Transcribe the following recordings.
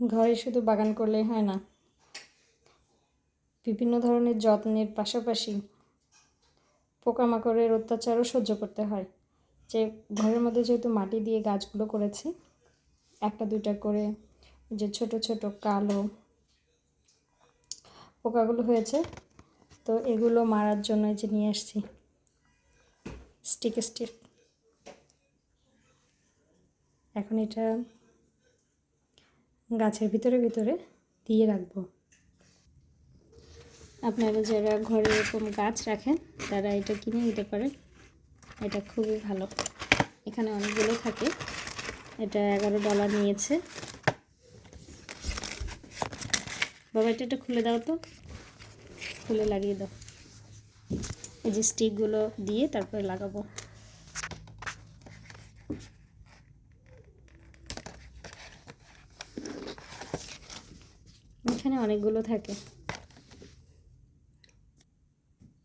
ঘরে শুধু বাগান করলেই হয় না। বিভিন্ন ধরনের যত্নের পাশাপাশি পোকামাকড়ের অত্যাচারও সহ্য করতে হয়। যে ঘরের মধ্যে যেহেতু মাটি দিয়ে গাছগুলো করেছি, একটা দুইটা করে যে ছোট ছোট কালো পোকাগুলো হয়েছে, তো এগুলো মারার জন্য যে নিয়ে আসছি। Stick stick. এখন এটা গাছের ভিতরে ভিতরে দিয়ে রাখব। আপনারা যারা ঘরে এরকম গাছ রাখেন, তারা এটা কিনে নিতে পারেন। এটা খুবই ভালো। এখানে অনেকগুলো থাকে। এটা এগারো ডলার নিয়েছে। বাবা, এটা একটা খুলে দাও তো। খুলে লাগিয়ে দাও। এই যে স্টিকগুলো দিয়ে তারপরে লাগাবো। এখানে অনেকগুলো থাকে।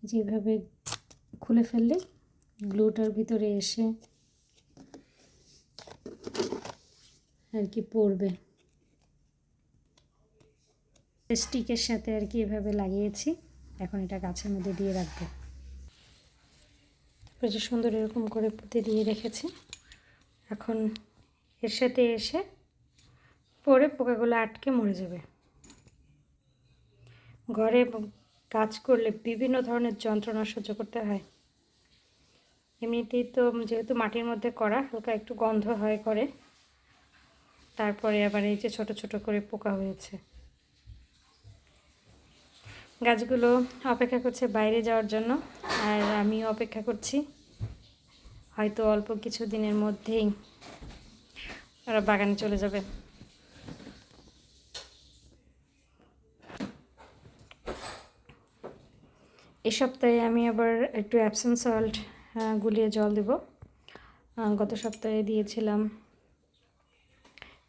যেভাবে খুলে ফেললে গ্লুটার ভিতরে এসে আর কি পড়বে। স্টিকের সাথে আর কি এভাবে লাগিয়েছি। এখন এটা গাছের মধ্যে দিয়ে রাখব। তারপরে যে সুন্দর এরকম করে পুঁতে দিয়ে রেখেছি। এখন এর সাথে এসে পরে পোকাগুলো আটকে মরে যাবে। ঘরে কাজ করলে বিভিন্ন ধরনের যন্ত্রণা সহ্য করতে হয়। এমনিতেই তো যেহেতু মাটির মধ্যে করা হালকা একটু গন্ধ হয় করে তারপরে আবার এই যে ছোট ছোট করে পোকা হয়েছে। গাছগুলো অপেক্ষা করছে বাইরে যাওয়ার জন্য, আর আমি অপেক্ষা করছি। হয়তো অল্প কিছু দিনের মধ্যেই ওরা বাগানে চলে যাবে। এ সপ্তাহে আমি আবার একটু অ্যাপসন সল্ট গুলিয়ে জল দেব। গত সপ্তাহে দিয়েছিলাম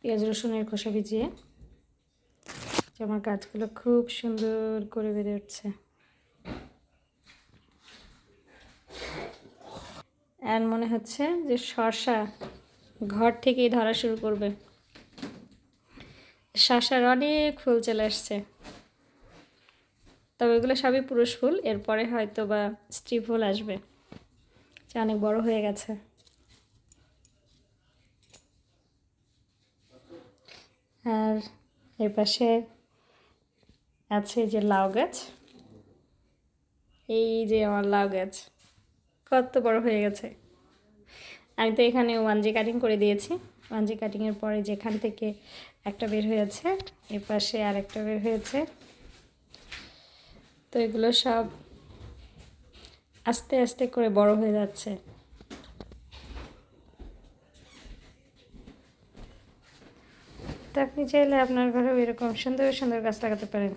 পেঁয়াজ, রসুনের খোসা ভিজিয়ে। যে আমার গাছগুলো খুব সুন্দর করে বেড়ে উঠছে। আর মনে হচ্ছে যে শশা ঘর থেকেই ধরা শুরু করবে। শশার অনেক ফুল চলে আসছে। তবে এগুলো সবই পুরুষ ফুল, এরপরে হয়তো বা স্ত্রী ফুল আসবে। যা অনেক বড় হয়ে গেছে। আর এর পাশে আছে যে লাউ গাছ। এই যে আমার লাউ গাছ, কত বড় হয়ে গেছে। আমি তো এখানে ওয়ান জি কাটিং করে দিয়েছি। ওয়ান জি কাটিংয়ের পরে যেখান থেকে একটা বের হয়েছে, এর পাশে আর একটা বের হয়েছে। তো এগুলো সব আস্তে আস্তে করে বড় হয়ে যাচ্ছে। তো আপনি চাইলে আপনার ঘরেও এরকম সুন্দর সুন্দর গাছ লাগাতে পারেন।